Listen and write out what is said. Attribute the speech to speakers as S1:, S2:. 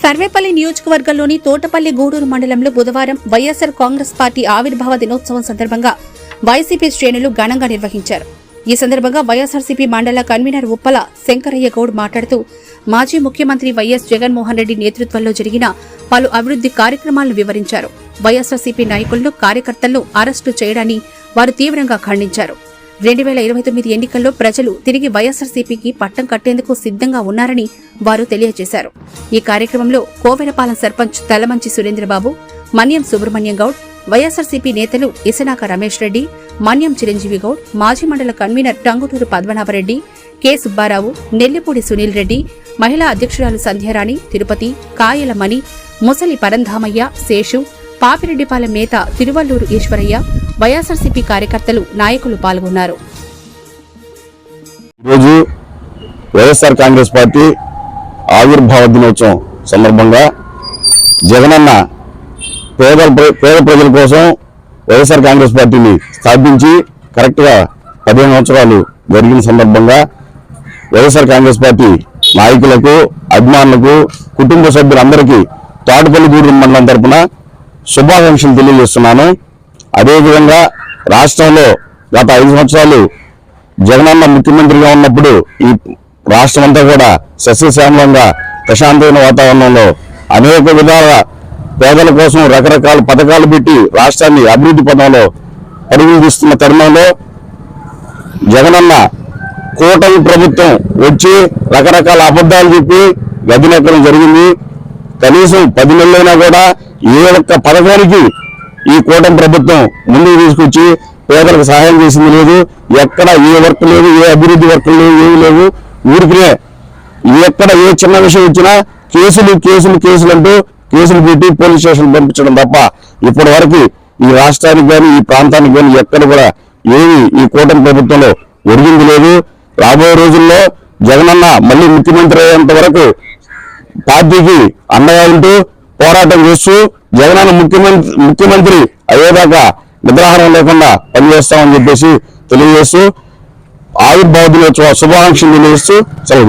S1: సర్వేపల్లి నియోజకవర్గంలోని తోటపల్లి గూడూరు మండలంలో బుధవారం వైఎస్సార్ కాంగ్రెస్ పార్టీ ఆవిర్భావ దినోత్సవం సందర్భంగా వైసీపీ శ్రేణులు ఘనంగా నిర్వహించారు. ఈ సందర్భంగా వైఎస్సార్సీపీ మండల కన్వీనర్ ఉప్పల శంకరయ్య గౌడ్ మాట్లాడుతూ మాజీ ముఖ్యమంత్రి వైఎస్ జగన్మోహన్ రెడ్డి నేతృత్వంలో జరిగిన పలు అభివృద్ది కార్యక్రమాలను వివరించారు. వైఎస్సార్సీపీ నాయకులను కార్యకర్తలను అరెస్టు చేయడాన్ని వారు తీవ్రంగా ఖండించారు. రెండు వేల ఇరవై తొమ్మిది ఎన్నికల్లో ప్రజలు తిరిగి వైఎస్ఆర్సీపీకి పట్టం కట్టేందుకు సిద్ధంగా ఉన్నారని వారు తెలియజేశారు. ఈ కార్యక్రమంలో కోవెలపాలెం సర్పంచ్ తలమంచి సురేంద్రబాబు మన్యం సుబ్రహ్మణ్యం గౌడ్ వైఎస్ఆర్సీపీ నేతలు ఇసనాక రమేష్ రెడ్డి మన్యం చిరంజీవి గౌడ్ మాజీ మండల కన్వీనర్ టంగుటూరు పద్మనాభరెడ్డి కె. సుబ్బారావు నెల్లిపూడి సునీల్ రెడ్డి మహిళా అధ్యక్షురాలు సంధ్యారాణి తిరుపతి కాయల మణి ముసలి పరంధామయ్య శేషు పాపిరెడ్డిపాలెం నేత తిరువల్లూరు ఈశ్వరయ్య వైఎస్ఆర్సీపీ కార్యకర్తలు నాయకులు పాల్గొన్నారు.
S2: ఈరోజు వైఎస్ఆర్ కాంగ్రెస్ పార్టీ ఆవిర్భావ దినోత్సవం సందర్భంగా జగనన్న పేద పేద ప్రజల కోసం వైఎస్ఆర్ కాంగ్రెస్ పార్టీని స్థాపించి కరెక్ట్గా పదిహేను సంవత్సరాలు జరిగిన సందర్భంగా వైఎస్ఆర్ కాంగ్రెస్ పార్టీ నాయకులకు అభిమానులకు కుటుంబ సభ్యులందరికీ తోటపల్లి మండలం తరపున శుభాకాంక్షలు తెలియజేస్తున్నాను. అదేవిధంగా రాష్ట్రంలో గత ఐదు సంవత్సరాలు జగనన్న ముఖ్యమంత్రిగా ఉన్నప్పుడు ఈ రాష్ట్రం అంతా కూడా సస్యశ్యామలంగా ప్రశాంతమైన వాతావరణంలో అనేక విధాల పేదల కోసం రకరకాల పథకాలు పెట్టి రాష్ట్రాన్ని అభివృద్ధి పదంలో అడుగులు తరుణంలో జగనన్న కూటమి ప్రభుత్వం వచ్చి రకరకాల అబద్ధాలు చెప్పి గదినెక్కడం జరిగింది. కనీసం పది నెలలైనా కూడా ఏ ఒక్క పథకానికి ఈ కూటమి ప్రభుత్వం ముందుకు తీసుకొచ్చి పేదలకు సహాయం చేసింది లేదు. ఎక్కడ ఏ వర్క్ లేదు ఏ అభివృద్ధి వర్క్ లేవు ఏమి లేవు ఊరికినే ఎక్కడ ఏ చిన్న విషయం వచ్చినా కేసులు కేసులు కేసులు అంటూ కేసులు పెట్టి పోలీస్ స్టేషన్ పంపించడం తప్ప ఇప్పటి వరకు ఈ రాష్ట్రానికి కానీ ఈ ప్రాంతానికి కానీ ఎక్కడ కూడా ఏమి ఈ కూటమి ప్రభుత్వంలో ఒరిగింది లేదు. రాబోయే రోజుల్లో జగనన్న మళ్ళీ ముఖ్యమంత్రి అయ్యేంత వరకు పార్టీకి అండగా ఉంటూ పోరాటం చేస్తూ జగనన్న ముఖ్యమంత్రి ముఖ్యమంత్రి అయ్యేదాకా నిద్రాహారం లేకుండా పనిచేస్తామని చెప్పేసి తెలియజేస్తూ ఆవిర్భావ దినోత్సవ శుభాకాంక్షలు తెలియజేస్తూ సెలవు